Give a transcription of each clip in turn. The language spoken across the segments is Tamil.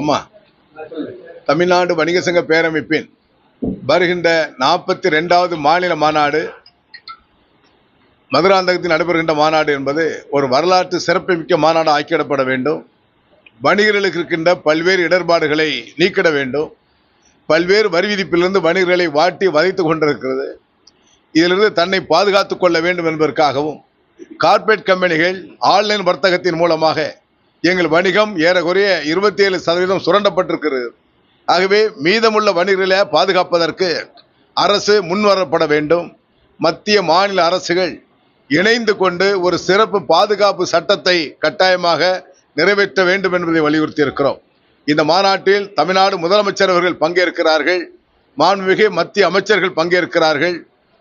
உமா தமிழ்நாடு வணிக சங்க பேரமைப்பின் வருகின்ற நாற்பத்தி ரெண்டாவது மாநில மாநாடு மதுராந்தகத்தில் நடைபெறுகின்ற மாநாடு என்பது ஒரு வரலாற்று சிறப்புமிக்க மாநாடு ஆக்கிடப்பட வேண்டும். வணிகர்களுக்கு இருக்கின்ற பல்வேறு இடர்பாடுகளை நீக்கிட வேண்டும். பல்வேறு வரி விதிப்பிலிருந்து வணிகர்களை வாட்டி வதைத்து கொண்டிருக்கிறது. இதிலிருந்து தன்னை பாதுகாத்துக் கொள்ள வேண்டும் என்பதற்காகவும் கார்ப்பரேட் கம்பெனிகள் ஆன்லைன் வர்த்தகத்தின் மூலமாக எங்கள் வணிகம் ஏறக்குறைய இருபத்தி ஏழு சதவீதம் சுரண்டப்பட்டிருக்கிறது. ஆகவே மீதமுள்ள வணிகர்களை பாதுகாப்பதற்கு அரசு முன்வரப்பட வேண்டும். மத்திய மாநில அரசுகள் இணைந்து கொண்டு ஒரு சிறப்பு பாதுகாப்பு சட்டத்தை கட்டாயமாக நிறைவேற்ற வேண்டும் என்பதை வலியுறுத்தி இருக்கிறோம் இந்த மாநாட்டில் தமிழ்நாடு முதலமைச்சர் அவர்கள் பங்கேற்கிறார்கள். மாண்புமிகு மத்திய அமைச்சர்கள் பங்கேற்கிறார்கள்.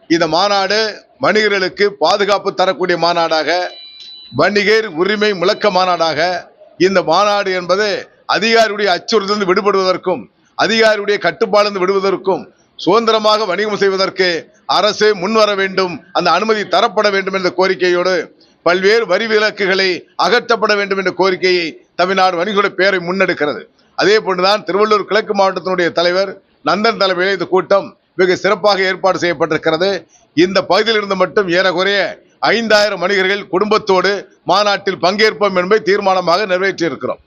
இந்த மாநாடு வணிகர்களுக்கு பாதுகாப்பு தரக்கூடிய மாநாடாக வணிகர் உரிமை முழக்க மாநாடாக இந்த மாநாடு என்பது அதிகாரியுடைய அச்சுறுத்தலிருந்து விடுபடுவதற்கும் அதிகாரியுடைய கட்டுப்பாடிலிருந்து விடுவதற்கும் சுதந்திரமாக வணிகம் செய்வதற்கு அரசு முன்வர வேண்டும் அந்த அனுமதி தரப்பட வேண்டும் என்ற கோரிக்கையோடு பல்வேறு வரி விலக்குகளை அகற்றப்பட வேண்டும் என்ற கோரிக்கையை தமிழ்நாடு வணிகோட பேரை முன்னெடுக்கிறது. அதே போன்றுதான் திருவள்ளூர் கிழக்கு மாவட்டத்தினுடைய தலைவர் நந்தன் தலைமையில் இந்த கூட்டம் மிக சிறப்பாக ஏற்பாடு செய்யப்பட்டிருக்கிறது. இந்த பகுதியில் இருந்து மட்டும் ஏறக்குறைய ஐந்தாயிரம் வணிகர்கள் குடும்பத்தோடு மாநாட்டில் பங்கேற்போம் என்பதை தீர்மானமாக நிறைவேற்றி இருக்கிறோம்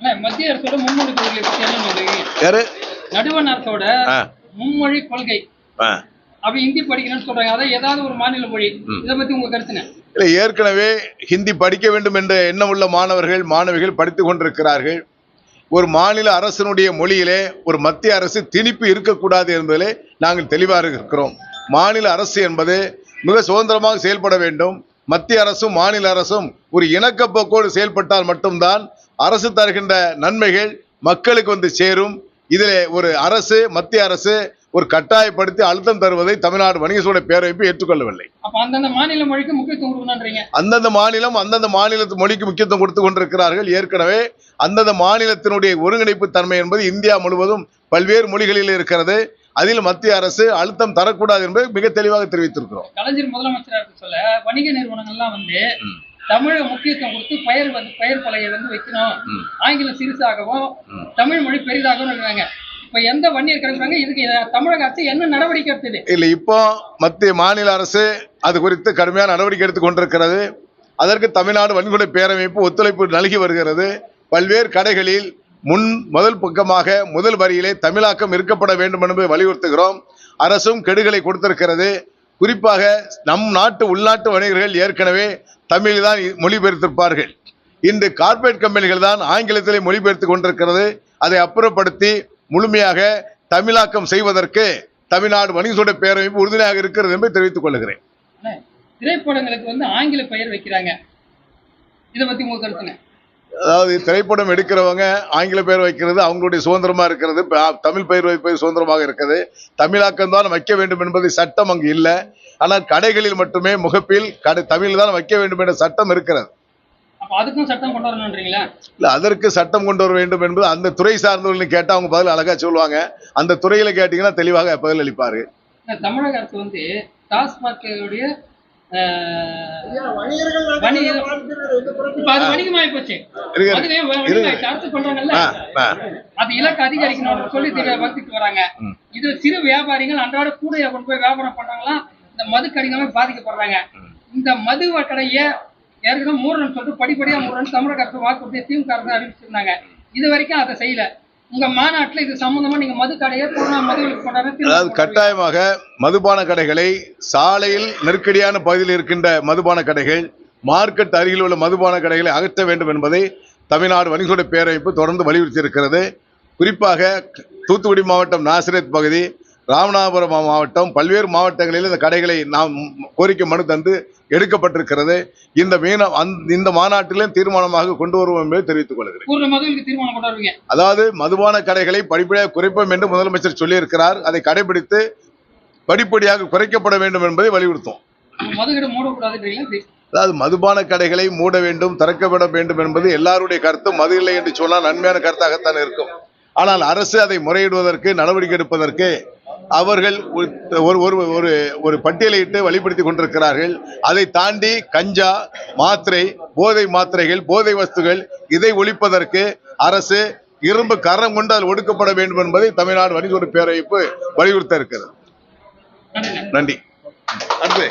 ஆனா, மத்திய அரசோட மும்மொழி கொள்கை பத்தி என்ன நினைக்கிறீங்க? யாரு? நடுவண் அரசோட ஆ. மும்மொழி கொள்கை. ஆ. அப்படி ஹிந்தி படிக்கணும்னு சொல்றாங்க. அதை ஏதாவது ஒரு மாநில மொழி. இதை பத்தி உங்க கருத்துங்க இல்லை ஏற்கனவே ஹிந்தி படிக்க வேண்டும் என்ற எண்ணமுள்ள மாணவர்கள் மாணவிகள் படித்துக் கொண்டிருக்கிறார்கள். ஒரு மாநில அரசினுடைய மொழியிலே ஒரு மத்திய அரசு திணிப்பு இருக்கக்கூடாது என்பதிலே நாங்கள் தெளிவாக இருக்கிறோம். மாநில அரசு என்பது மிக சுதந்திரமாக செயல்பட வேண்டும். மத்திய அரசும் மாநில அரசும் ஒரு இணக்கப்போக்கோடு செயல்பட்டால் மட்டும்தான் அரசு தருகின்ற நன்மைகள் மக்களுக்கு வந்து சேரும். இதிலே ஒரு அரசு மத்திய அரசு ஒரு கட்டாயப்படுத்தி அழுத்தம் தருவதை தமிழ்நாடு வணிக சூழல் பேரமைப்பு ஏற்றுக்கொள்ளவில்லை அந்தந்த மாநில மொழிக்கு முக்கியத்துவம் கொடுக்கணுன்றீங்க அந்தந்த மாநிலம் அந்தந்த மாநிலத்து மொழிக்கு முக்கியத்துவம் கொடுத்து கொண்டிருக்கிறார்கள். ஏற்கனவே அந்தந்த மாநிலத்தினுடைய ஒருங்கிணைப்பு தன்மை என்பது இந்தியா முழுவதும் பல்வேறு மொழிகளில் இருக்கிறது. அதில் மத்திய அரசு அழுத்தம் தரக்கூடாது என்பதை மிக தெளிவாக தெரிவித்திருக்கிறோம் கலைஞர் முதலமைச்சராக சொல்ல வணிக நிறுவனங்கள்லாம் வந்து. தமிழ முக்கியத்துவம் கொடுத்து பெயர் வந்து பெயர் பலகை வந்து வைக்கணும். ஆங்கிலம் சிறுசாகவும். தமிழ் மொழி பெரிதாகவும் இருக்காங்க இப்ப எந்த வன்னியர் கிடக்குறாங்க இதுக்கு தமிழக அரசு என்ன நடவடிக்கை எடுத்தது இல்லை இப்போ மத்திய மாநில அரசு அது குறித்து கடுமையான நடவடிக்கை எடுத்துக் கொண்டிருக்கிறது அதற்கு தமிழ்நாடு வன்கொடை பேரமைப்பு ஒத்துழைப்பு நல்கி வருகிறது பல்வேறு கடைகளில் முன் முதல் பக்கமாக முதல் வரியிலே தமிழாக்கம் இருக்கப்பட வேண்டும் என்று வலியுறுத்துகிறோம். அரசும் கெடுகளை கொடுத்திருக்கிறது. குறிப்பாக நம் நாட்டு உள்நாட்டு வணிகர்கள் ஏற்கனவே தமிழில் தான் மொழிபெயர்த்திருப்பார்கள். இன்று கார்ப்பரேட் கம்பெனிகள் தான் ஆங்கிலத்திலே மொழிபெயர்த்து கொண்டிருக்கிறது. அதை அப்புறப்படுத்தி முழுமையாக தமிழாக்கம் செய்வதற்கு தமிழ்நாடு வணிகசூட பேரமைப்பு உறுதுணையாக இருக்கிறது என்பதை தெரிவித்துக் கொள்கிறேன். திரைப்படங்களுக்கு வந்து ஆங்கில பெயர் வைக்கிறாங்க. இதை பத்தி உங்களுக்கு அதாவது திரைப்படம் எடுக்கிறவங்க ஆங்கில பெயர் வைக்கிறது அவங்களுடைய சுதந்திரமா இருக்கிறது தமிழ் பெயர் வைப்பது சுதந்திரமாக இருக்கிறது தமிழாக்கம் தான் வைக்க வேண்டும் என்பது சட்டம் அங்கு இல்லை. ஆனால் கடைகளில் மட்டுமே முகப்பில் கடை தமிழ் தான் வைக்க வேண்டும் என்ற சட்டம் இருக்கிறது. அப்ப அதுக்கும் சட்டம் கொண்டு வரணுன்றீங்களா? இல்ல அதற்கு சட்டம் கொண்டு வர வேண்டும் என்பது அந்த துறை சார்ந்தவர்கள் கேட்டால் அவங்க பதில் அழகா சொல்லுவாங்க. அந்த துறையில கேட்டீங்கன்னா தெளிவாக பதில் அளிப்பாரு தமிழக அரசு வந்து டாஸ்மாகுடைய வணிக இப்ப அது வணிகமாயி போச்சு இருங்க, அதுவே வ- இருங்க. வணிகமாயிடுச்சு. அரசு பண்றாங்கல்ல ஆ, ஆ. அது இலக்கு அதிகரிக்கணும்னு சொல்லி திரு- வளர்த்துட்டு வராங்க. இது சிறு வியாபாரிகள் அன்றாட கூடையை கொண்டு போய் வியாபாரம் பண்றாங்களாம் இந்த மது கடினமே பாதிக்கப்படுறாங்க. இந்த மது கடையை ஏற்கனவே மூடணும்னு சொல்லிட்டு படிப்படியா மூடணும்னு தமிழக அரசு வாக்குறுதியை திமுக அரசு அறிவிச்சிருந்தாங்க. இது வரைக்கும் அதை செய்யல. உங்க இது சம்பந்தமா நீங்க மது கடையை கொரோனா மதுவிலக்கு அதாவது கட்டாயமாக மதுபான கடைகளை சாலையில் நெருக்கடியான பகுதியில் இருக்கின்ற மதுபான கடைகள் மார்க்கெட் அருகில் உள்ள மதுபான கடைகளை அகற்ற வேண்டும் என்பதை தமிழ்நாடு வணிகோட பேரமைப்பு தொடர்ந்து வலியுறுத்தி இருக்கிறது. குறிப்பாக தூத்துக்குடி மாவட்டம் நாசிரத் பகுதி ராமநாதபுரம் மாவட்டம் பல்வேறு மாவட்டங்களில் இந்த கடைகளை நாம் கோரிக்கை மனு தந்து எடுக்கப்பட்டிருக்கிறது. இந்த மீன இந்த மாநாட்டிலும் தீர்மானமாக கொண்டு வருவோம் என்பதை தெரிவித்துக் கொள்கிறேன். அதாவது மதுபான கடைகளை படிப்படியாக குறைப்போம் என்று முதலமைச்சர் சொல்லியிருக்கிறார். அதை கடைபிடித்து படிப்படியாக குறைக்கப்பட வேண்டும் என்பதை வலியுறுத்தும்? அதாவது மதுபான கடைகளை மூட வேண்டும் திறக்கப்பட வேண்டும் என்பது எல்லாருடைய கருத்தும் மது இல்லை என்று சொன்னால் நன்மையான கருத்தாகத்தான் இருக்கும். ஆனால் அரசு அதை முறையிடுவதற்கு நடவடிக்கை எடுப்பதற்கு அவர்கள் ஒரு ஒரு ஒரு ஒரு பட்டியலிட்டு வழிபடுத்தி கொண்டிருக்கிறார்கள். அதை தாண்டி கஞ்சா மாத்திரை போதை மாத்திரைகள் போதை வஸ்துகள் இதை ஒழிப்பதற்கு அரசு இரும்பு கரம் கொண்டு அதில் ஒடுக்கப்பட வேண்டும் என்பதை தமிழ்நாடு வணிகர் பேரவைப்பு வலியுறுத்த இருக்கிறது. நன்றி. அடுத்து